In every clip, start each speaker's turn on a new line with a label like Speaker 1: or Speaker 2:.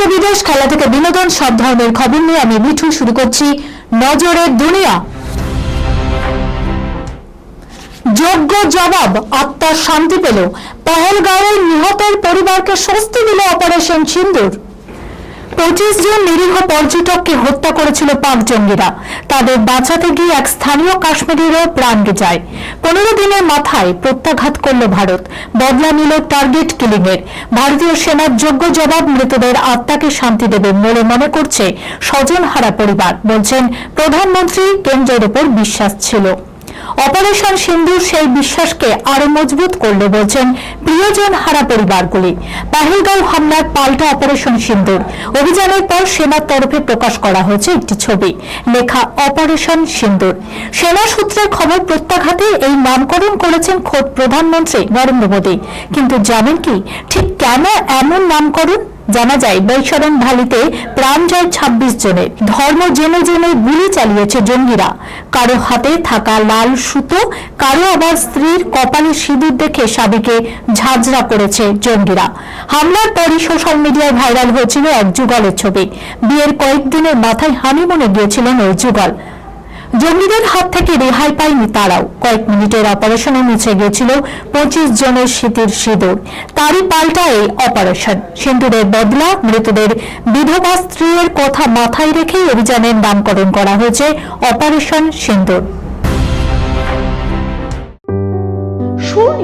Speaker 1: থেকে বিদেশ, খেলা থেকে বিনোদন, সব ধরনের খবর নিয়ে আমি মিঠু শুরু করছি নজরের দুনিয়া। যোগ্য জবাব, আত্মার শান্তি পেল। পহলগাঁওয়ের নিহতের পরিবারকে স্বস্তি দিল অপারেশন সিন্দুর। পঁচিশ জন নিরীহ পর্যটককে হত্যা করেছিল পাক জঙ্গিরা। তাদের বাঁচাতে গিয়ে এক স্থানীয় কাশ্মীরেরও প্রাণ যায় পনেরো দিনের মাথায় প্রত্যাঘাত করল ভারত। বদলা নিল টার্গেট কিলিং এর ভারতীয় সেনার যোগ্য জবাব মৃতদের আত্মাকে শান্তি দেবে বলে মনে করছে স্বজনহারা পরিবার, বলছেন প্রধানমন্ত্রী কেন্দ্রের উপর বিশ্বাস ছিল। অপারেশন সিন্ধুর সেই বিশ্বাসকে আরও মজবুত করলে বলছেন প্রিয়জন হারা পরিবারগুলি। পাহেলগাঁও হামলার পাল্টা অপারেশন সিন্ধুর অভিযানের পর সেনার তরফে প্রকাশ করা হয়েছে একটি ছবি। লেখা, অপারেশন সিন্ধুর সেনা সূত্রের খবর, প্রত্যাঘাতে এই নামকরণ করেছেন খোদ প্রধানমন্ত্রী নরেন্দ্র মোদী। কিন্তু জানেন কি, ঠিক কেন এমন নামকরণ? জানা যায়, বৈশরণ ভ্যালিতে প্রাণ যায় ছাব্বিশ জনের, ধর্ম জেনে জেনে গুলি চালিয়েছে জঙ্গিরা। কারও হাতে থাকা লাল সুতো, কারও আবার স্ত্রীর কপালে সিঁদুর দেখে স্বামীকে ঝাঁঝরা করেছে জঙ্গিরা। হামলার পরই সোশ্যাল মিডিয়ায় ভাইরাল হয়েছিল এক যুগলের ছবি। বিয়ের কয়েকদিনের মাথায় হানিমুনে গিয়েছিলেন ওই যুগল। জঙ্গিদের হাত থেকে রেহাই পায়নি তারাও। কয়েক মিনিটের অপারেশনে মুছে গিয়েছিল পঁচিশ জনের শীতের সিঁদুর। তারই পাল্টা এই অপারেশন। সিন্দুরের বদলা মৃতদের বিধবা স্ত্রীর কথা মাথায় রেখেই অভিযানের নামকরণ করা হয়েছে operation Sindoor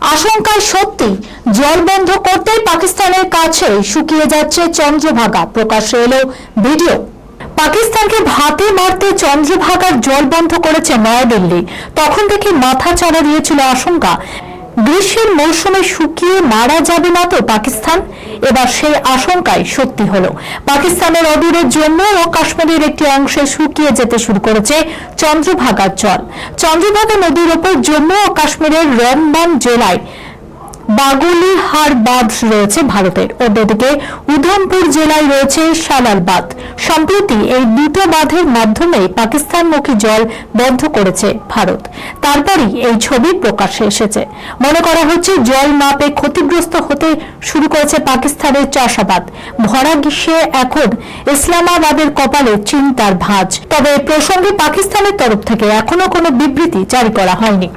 Speaker 1: আশঙ্কায় সত্যি, জল বন্ধ করতেই পাকিস্তানের কাছে শুকিয়ে যাচ্ছে চন্দ্রভাগা, প্রকাশ্যে এলো ভিডিও। পাকিস্তানকে ভাতে মারতে চন্দ্রভাগার জল বন্ধ করেছে নয়াদিল্লি, তখন থেকে মাথা চাড়া দিয়েছিল আশঙ্কা। গ্রীষ্মের মৌসুমে শুকিয়ে মারা যাবে না তো পাকিস্তান? এবার সেই আশঙ্কায় সত্যি হল। পাকিস্তানের অদূরে জম্মু ও কাশ্মীরের একটি অংশে শুকিয়ে যেতে শুরু করেছে চন্দ্রভাগার জল। চন্দ্রভাগা নদীর ওপর জম্মু ও কাশ্মীরের রমবান জেলায় বাগুলিহার বাঁধ রয়েছে ভারতের অন্যদিকে উধমপুর জেলায় রয়েছে সালাল বাঁধ। সম্প্রতি এই দুটো বাঁধের মাধ্যমে পাকিস্তানমুখী জল বন্ধ করেছে ভারত। তারপরই এই ছবি প্রকাশ্যে এসেছে। মনে করা হচ্ছে জল মাপে ক্ষতিগ্রস্ত হতে শুরু করেছে পাকিস্তানের চাষাবাদ। ভরা গ্রীষ্মে এখন ইসলামাবাদের কপালে চিন্তার ভাঁজ। তবে প্রসঙ্গে পাকিস্তানের তরফ থেকে এখনও কোনো বিবৃতি জারি করা হয়নি।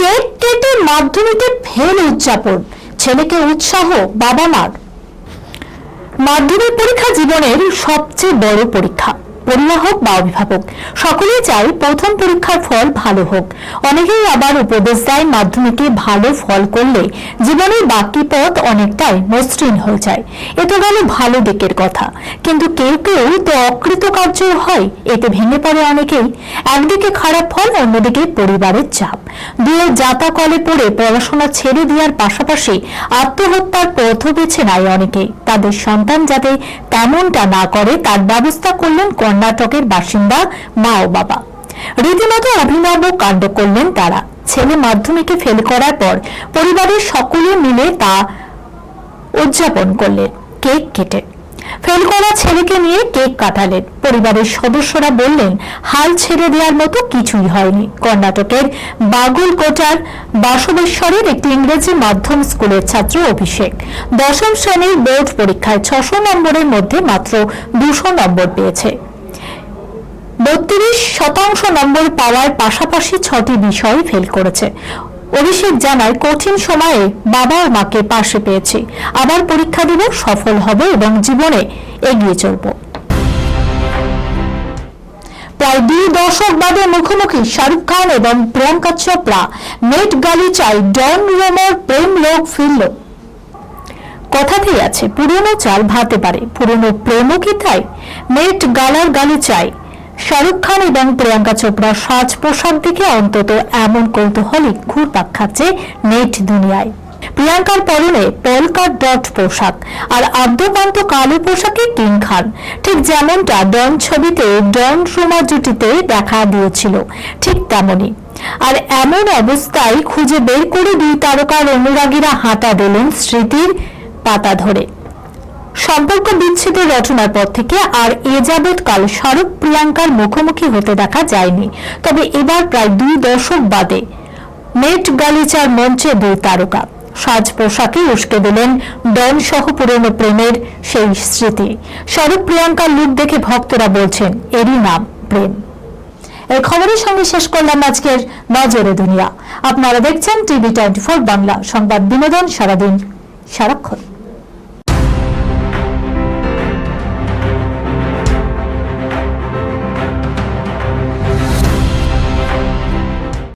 Speaker 1: কেক কেটে মাধ্যমিকে ফেল উদযাপন, ছেলেকে উৎসাহ বাবা মার মাধ্যমিক পরীক্ষা জীবনের সবচেয়ে বড় পরীক্ষা। পড়ুয়া হোক বা অভিভাবক। সকলেই চাই প্রথম পরীক্ষার ফল ভালো হোক। অনেকেই আবার উপদেশ দেয় মাধ্যমিকে ভালো ফল করলে জীবনের বাকি পথ অনেকটাই মসৃণ হয়ে যায়। এ তো গেল ভালো দিকের কথা। কিন্তু কেউ কেউ তো অকৃতকার্য হয়, এতে ভেঙে পড়ে অনেকেই। একদিকে খারাপ ফল, অন্যদিকে পরিবারের চাপ। দুয়ে যাতা কলে পড়ে পড়াশোনা ছেড়ে দেওয়ার পাশাপাশি আত্মহত্যার পথও বেছে নেয় অনেকেই তাদের সন্তান যাতে তেমনটা না করে, তার ব্যবস্থা করলেন কর্ণাটকের বাসিন্দা মা ও বাবা। রীতিমতো অভিনব কাণ্ড করলেন তারা। ছেলে মাধ্যমিকে ফেল করার পর পরিবারের সকলে মিলে তা উদযাপন করলেন, কেক কেটে। ফেল করা ছেলেকে নিয়ে কেক কাটালেন। পরিবারের সদস্যরা বললেন, হাল ছেড়ে দেওয়ার মতো কিছুই হয়নি। কর্ণাটকের বাগুলকোটার বাসবেশ্বরের একটি ইংরেজি মাধ্যম স্কুলের ছাত্র অভিষেক। দশম শ্রেণির বোর্ড পরীক্ষায় ছশো নম্বরের মধ্যে মাত্র দুশো নম্বর পেয়েছে। বত্রিশ শতাংশ নম্বর পাওয়ার পাশাপাশি ছটি বিষয় ফেল করেছে। অভিষেক জানায়, কঠিন সময়ে বাবা ও মাকে পাশে পেয়েছি। আবার পরীক্ষা দেব, সফল হবে এবং জীবনে এগিয়ে চলব। প্রায় দুই দশক বাদে মুখোমুখি শাহরুখ খান এবং প্রিয়াঙ্কা চোপড়া মেট গালিচায় ডন রোমোর প্রেম লোক ফিরল। কথাতেই আছে, পুরনো চাল ভাতে পারে, পুরনো প্রেমও কি তাই? মেট গালার গালিচায় শাহরুখ খান এবং প্রিয়াঙ্কা চোপড়া সাজ পোশাক দেখে অন্তত এমন কৌতূহলী ঘুরপাক খাচ্ছে নেট দুনিয়ায়। প্রিয়াঙ্কার পরনে পলকার ডট পোশাক আর আদ্যপান্ত কালো পোশাকে কিং খান। ঠিক যেমনটা ডন ছবিতে ডন সোমা জুটিতে দেখা দিয়েছিল, ঠিক তেমনই। আর এমন অবস্থায় খুঁজে বের করে দুই তারকার অনুরাগীরা হাঁটা দিলেন স্মৃতির পাতা ধরে। সম্পর্ক বিচ্ছেদের রচনার পর থেকে আর এ যাবৎকাল শাহরুখ প্রিয়াঙ্কার মুখোমুখি হতে দেখা যায়নি। তবে এবার প্রায় দুই দশক বাদে নেট গালিচার মঞ্চে দুই তারকা। সাজ পোশাকে উস্কে দিলেন ডন সহ পুরনো প্রেমের সেই স্মৃতি। শাহরুখ প্রিয়াঙ্কার লুক দেখে ভক্তরা বলছেন, এরই নাম প্রেম। এই খবরের সঙ্গে শেষ করলাম আজকের নজরে দুনিয়া। আপনারা দেখছেন টিভি টোয়েন্টি বাংলা সংবাদ বিনোদন সারাদিন সারাক্ষণ।